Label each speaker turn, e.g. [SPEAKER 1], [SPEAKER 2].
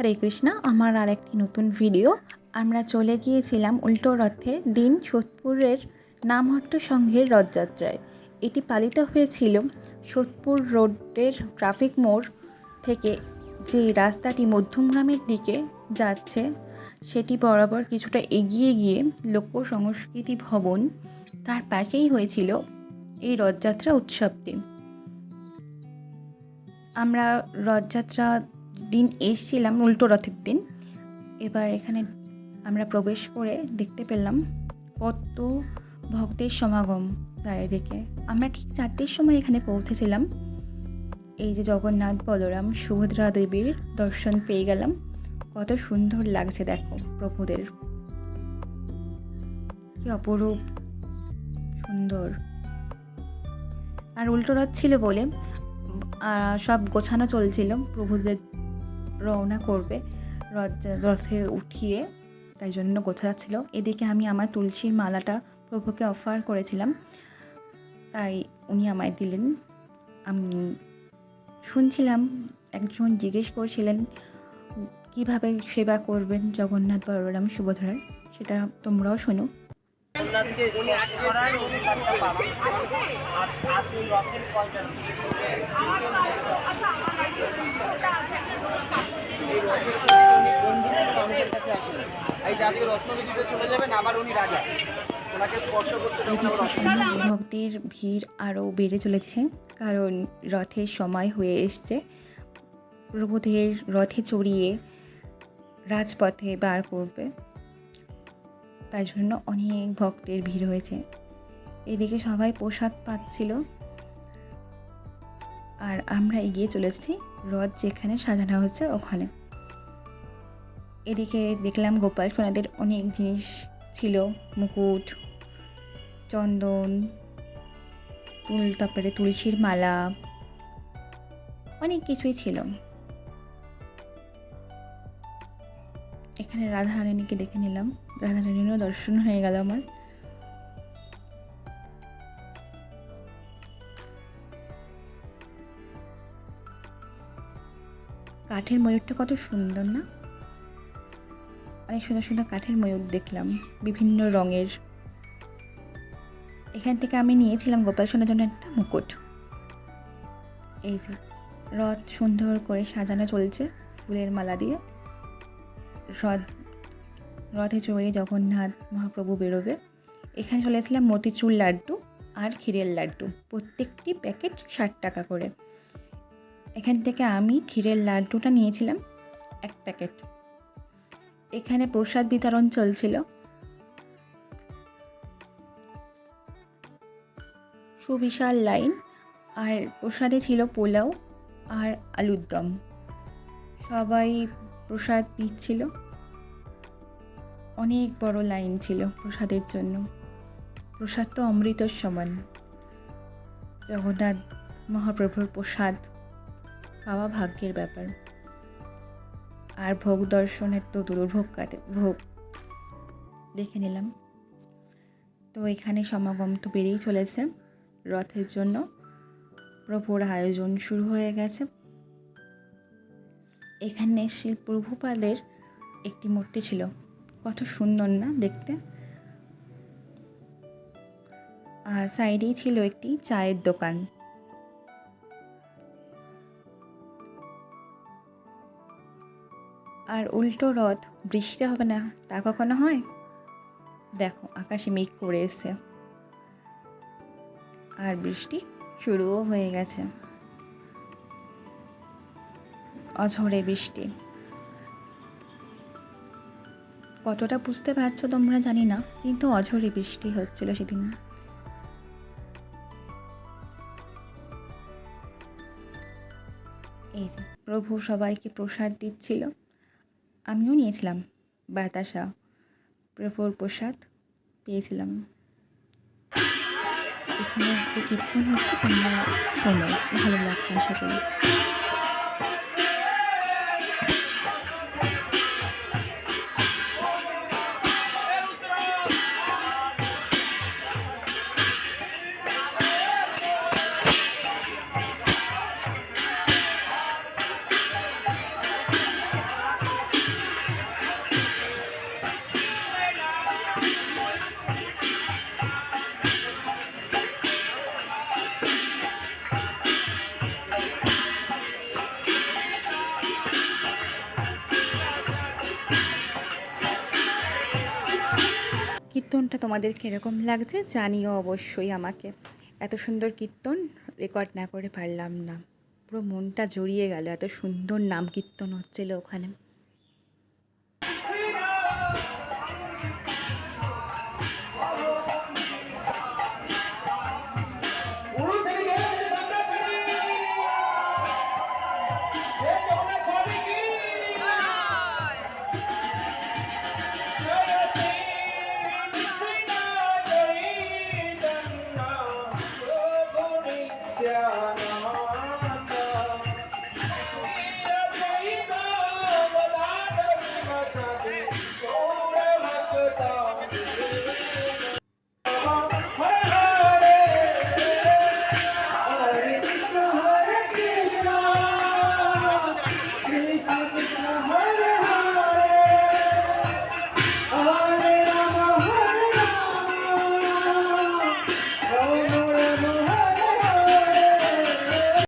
[SPEAKER 1] হরে কৃষ্ণা, আমার আর একটি নতুন ভিডিও আমরা চলে গিয়েছিলাম উল্টো রথের দিন সোদপুরের নামহট্ট সংঘের রথযাত্রায়। এটি পালিত হয়েছিল সোদপুর রোডের ট্রাফিক মোড় থেকে যে রাস্তাটি মধ্যমগ্রামের দিকে যাচ্ছে, সেটি বরাবর কিছুটা এগিয়ে গিয়ে লোক সংস্কৃতি ভবন, তার পাশেই হয়েছিল এই রথযাত্রা উৎসবটি। আমরা রথযাত্রা দিন এসছিলাম, উল্টো রথের দিন। এবার এখানে আমরা প্রবেশ করে দেখতে পেলাম কত ভক্তের সমাগম চারিদিকে। আমরা ঠিক চারটের সময় এখানে পৌঁছেছিলাম। এই যে জগন্নাথ, বলরাম, সুভদ্রা দেবীর দর্শন পেয়ে গেলাম। কত সুন্দর লাগছে দেখো প্রভুদের। কি অপরূপ, সুন্দর। আর উল্টো রথ ছিল বলে সব গোছানো চলছিল প্রভুদের রওনা করবে। রথ রথে উঠিয়ে তাই জন্য গোছাচ্ছিল এদিকে আমি আমার তুলসীর মালাটা প্রভুকে অফার করেছিলাম। তাই উনি আমায় দিলেন। আমি শুনছিলাম, একজন জিজ্ঞেস করছিলেন, কীভাবে সেবা করবেন জগন্নাথ বলরাম সুভদ্রার? সেটা তোমরাও শোনো।
[SPEAKER 2] স্পর্শ করার পাবে আর আজ এই রথের এই রথের কলটা উনি বন্দিত মানুষের কাছে আসেন এই জাতীয় রত্নবিধিতে চলে যাবেন আবার উনি রাজা। ওনাকে স্পর্শ করতে যখন আবার অসুবিধা
[SPEAKER 1] ভক্তের ভিড় আরও বেড়ে চলেছে কারণ রথের সময় হয়ে এসছে। প্রভুদের রথে চড়িয়ে রাজপথে বার করবে। তাই জন্য অনেক ভক্তের ভিড় হয়েছে। এদিকে সবাই প্রসাদ পাচ্ছিল। আর আমরা এগিয়ে চলেছি রথ যেখানে সাজানো হচ্ছে ওখানে। এদিকে দেখলাম গোপাল সোনাদের অনেক জিনিস ছিল, মুকুট, চন্দন, তুল, তারপরে তুলসীর মালা, অনেক কিছুই ছিল। এখানে রাধারানীকে দেখে নিলাম। রাধারানীরও দর্শন হয়ে গেল আমার। কাঠের ময়ূরটা কত সুন্দর না? অনেক সুন্দর সুন্দর কাঠের ময়ূর দেখলাম, বিভিন্ন রঙের। এখান থেকে আমি নিয়েছিলাম গোপাল সোনার জন্য একটা মুকুট। এই যে, রথ সুন্দর করে সাজানো চলছে, ফুলের মালা দিয়ে। রথ রথে চড়ে জগন্নাথ মহাপ্রভু বেরোবে। এখানে চলেছিলাম মতিচুর লাড্ডু আর ক্ষীরের লাড্ডু। প্রত্যেকটি প্যাকেট ষাট টাকা করে। এখান থেকে আমি ক্ষীরের লাড্ডুটা নিয়েছিলাম এক প্যাকেট। এখানে প্রসাদ বিতরণ চলছিল। সুবিশাল লাইন আর প্রসাদে ছিল পোলাও আর আলুর দম। সবাই প্রসাদ দিচ্ছিল অনেক বড় লাইন ছিল প্রসাদের জন্য। প্রসাদ তো অমৃতর সমান। জগন্নাথ মহাপ্রভুর প্রসাদ পাওয়া ভাগ্যের ব্যাপার। আর ভোগ দর্শনের তো দুর্ভোগ কাটে, ভোগ। দেখে নিলাম। তো এখানে সমাগম তো বেড়েই চলেছে। রথের জন্য প্রভুর আয়োজন শুরু হয়ে গেছে। এখানে শ্রী প্রভুপাদের একটি মূর্তি ছিল। কত সুন্দর না দেখতে। আর সাইডেই ছিল একটি চায়ের দোকান। আর উল্টো রথ, বৃষ্টি হবে না তা কখনো হয়? দেখো, আকাশে মেঘ করে এসে আর বৃষ্টি শুরুও হয়ে গেছে। অঝরে বৃষ্টি। কতটা বুঝতে পারছ তোমরা জানি না, কিন্তু অঝরে বৃষ্টি হচ্ছিল সেদিন। এই যে, প্রভু সবাইকে প্রসাদ দিচ্ছিল। আমিও নিয়েছিলাম বাতাসা, প্রভুর প্রসাদ পেয়েছিলাম। এখানে কীর্তন হচ্ছে তোমরা শোনো, ভালো লাগছে আশা করি। কীর্তনটা তোমাদের কীরকম লাগছে জানিও অবশ্যই আমাকে। এত সুন্দর কীর্তন রেকর্ড না করে পারলাম না। পুরো মনটা জড়িয়ে গেল, এত সুন্দর নাম কীর্তন হচ্ছিল ওখানে।